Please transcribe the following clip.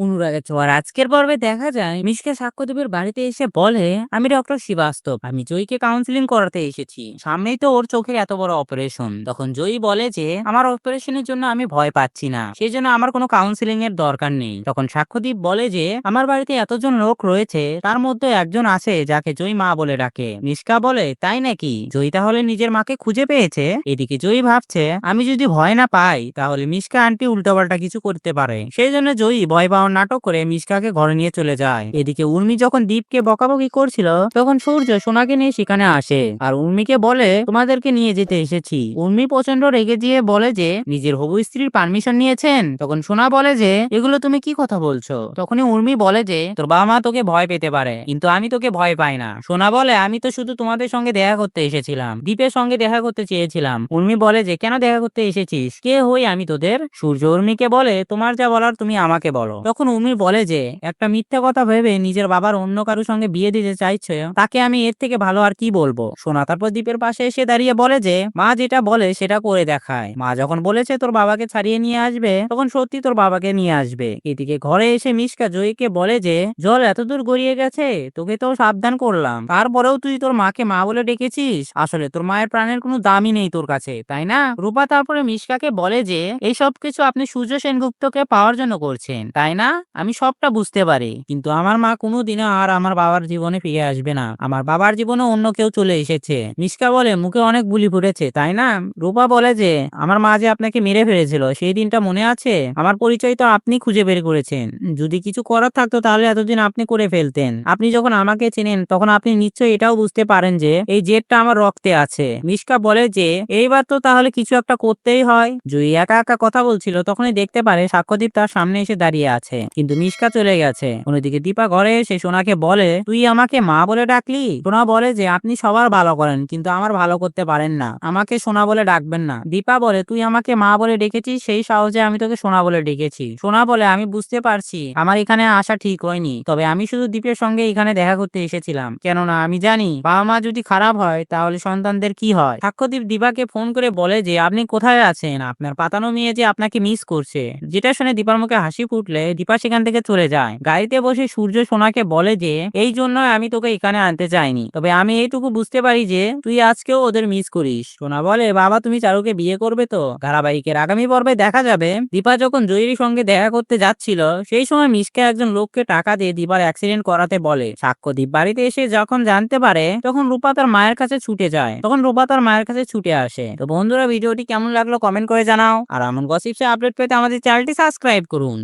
অনুরাগের ছোঁয়ার আজকের পর্বে দেখা যায়, মিশকে সাক্ষ্যদেবের বাড়িতে এসে বলে, আমি ডক্টর শ্রীবাস্তব, আমি জয়ীকে কাউন্সিলিং করাতে এসেছি। সামনেই তো ওর চোখের এত বড় অপারেশন তখন জয়ী বলে যে, আমার অপারেশনের জন্য আমি ভয় পাচ্ছি না। সেই জন্য আমার কোনো কাউন্সিলিং এর দরকার নেই। তখন সাক্ষ্যদীপ বলে যে, আমার বাড়িতে এতজন লোক রয়েছে, তার মধ্যে একজন আছে যাকে জয়ী মা বলে ডাকে। মিশকা বলে, তাই নাকি? জয়ী তাহলে নিজের মাকে খুঁজে পেয়েছে? এদিকে জয়ী ভাবছে, আমি যদি ভয় না পাই, তাহলে মিশকা আন্টি উল্টোপাল্টা কিছু করতে পারে। সেই জন্য জয়ী ভয় পাওয়ার নাটক করে মিশকাকে ঘরে নিয়ে চলে যায়। এদিকে উর্মি যখন দীপকে বকাবকি করছিল, তখন সূর্য সোনাকে নিয়ে সেখানে আসে আর উর্মিকে বলে, তোমাদেরকে নিয়ে যেতে এসেছি। উর্মি প্রচণ্ড রেগে দিয়ে বলে যে, নিজের হবু স্ত্রীর পারমিশন নিয়েছেন? তখন সোনা বলে যে, এগুলো তুমি কি কথা বলছো? তখনই উর্মি বলে যে, তোর বাবা মা তোকে ভয় পেতে পারে, কিন্তু আমি তোকে ভয় পাই না। সোনা বলে, আমি তো শুধু তোমাদের সঙ্গে দেখা করতে এসেছিলাম, দীপের সঙ্গে দেখা করতে চেয়েছিলাম। উর্মি বলে যে, কেন দেখা করতে এসেছিস? কে হই আমি তোদের? সূর্য উর্মিকে বলে, তোমার যা বলার তুমি আমাকে বলো। তখন উর্মি বলে যে, একটা মিথ্যা কথা ভেবে নিজের বাবার অন্য কারোর সঙ্গে বিয়ে দিতে চাইছে, তাকে আমি এর থেকে ভালো আর কি বলব? সোনা তারপর দীপের পাশে এসে দাঁড়িয়ে বলে যে, মা যেটা বলে সেটা করে দেখায়। মা যখন বলেছে তোর বাবাকে ছাড়িয়ে নিয়ে আসবে, তখন সত্যি তোর বাবাকে নিয়ে আসবে। এদিকে ঘরে এসে মিশকা জয়ীকে বলে যে, জল এত দূর গড়িয়ে গেছে, তোকে তো সাবধান করলাম। তারপরেও তুই তোর মাকে মা বলে ডেকেছিস? আসলে তোর মায়ের প্রাণের কোনো দামই নেই তোর কাছে, তাই না? রূপা তারপরে মিশকাকে বলে যে এই সব কিছু আপনি সূর্য সেনগুপ্তকে পাওয়ার জন্য করছেন, তাই না? আমি সবটা বুঝতে পারি। কিন্তু আমার মা কোনোদিনও আর আমার বাবার জীবনে ফিরে আসবে না। আমার বাবার জীবনে অন্য কেউ চলে এসেছে। মিশকা বলে মুখে অনেক বুলি ফুটেছে, তাই না? রূপা বলে যে, আমার মা যে আপনাকে মেরে ফেলেছিল, সেই দিনটা মনে আছে? আমার পরিচয় তো আপনি খুঁজে বের করেছেন। যদি কিছু করার থাকতো তাহলে এতদিন আপনি করে ফেলতেন। আপনি যখন আমাকে চেনেন, তখন আপনি নিশ্চয়ই এটাও বুঝতে পারেন যে, এই জেদটা আমার রক্তে আছে। মিশকা বলে যে, এইবার তো তাহলে কিছু একটা করতেই হয়। জুই একা একা কথা বলছিল, তখনই দেখতে পারে সাক্ষ্যদীপ তার সামনে এসে দাঁড়িয়ে আছে। কিন্তু মিশকা চলে গেছে। অন্যদিকে দীপা ঘরে এসে সোনাকে বলে, তুই আমাকে মা বলে ডাকলি? সোনা বলে যে, আপনি সবার ভালো করেন, কিন্তু আমার ভালো করতে পারেন না। আমাকে সোনা বলে ডাকবেন না। দীপা বলে, তুই আমাকে মা বলে ডেকেছিস, সেই সাহসে আমি তোকে সোনা বলে ডেকেছি। সোনা বলে, আমি বুঝতে পারছি। আমার এখানে আসা ঠিক হয়নি। তবে আমি শুধু দীপের সঙ্গে এখানে দেখা করতে এসেছিলাম। কেননা আমি জানি, বাবা মা যদি খারাপ হয়, তাহলে সন্তানদের কি হয়? সাক্ষ্যদীপ দীপাকে ফোন করে বলে যে, আপনি কোথায় আছেন? আপনার পাতানো মেয়ে যে আপনাকে মিস করছে। যেটা শুনে দীপার মুখে হাসি ফুটলে দীপা সেখান থেকে চলে যায়। গাড়িতে বসে সূর্য সোনাকে বলে যে, এই জন্য আমি তোকে এখানে আনতে চাইনি। তবে আমি এইটুকু বুঝতে পারি যে, তুই আজকেও ওদের মিস করিস সোনা বলে, বাবা, তুমি চারুকে বিয়ে করবে তো? ধারাবাহিকের আগামী পর্বে দেখা যাবে দীপা যখন জয়ীর সঙ্গে দেখা করতে যাচ্ছিল, সেই সময় মিসকে একজন লোককে টাকা দিয়ে দীপার অ্যাক্সিডেন্ট করাতে বলে। সাক্ষ্যদীপ বাড়িতে এসে যখন জানতে পারে, তখন রূপা তার মায়ের কাছে ছুটে যায়। তখন রূপা তার মায়ের কাছে ছুটে আসে। তো বন্ধুরা, ভিডিওটি কেমন লাগল কমেন্ট করে জানাও। আর এমন গসিপসে আপডেট পেতে আমাদের চ্যানেলটি সাবস্ক্রাইব করুন।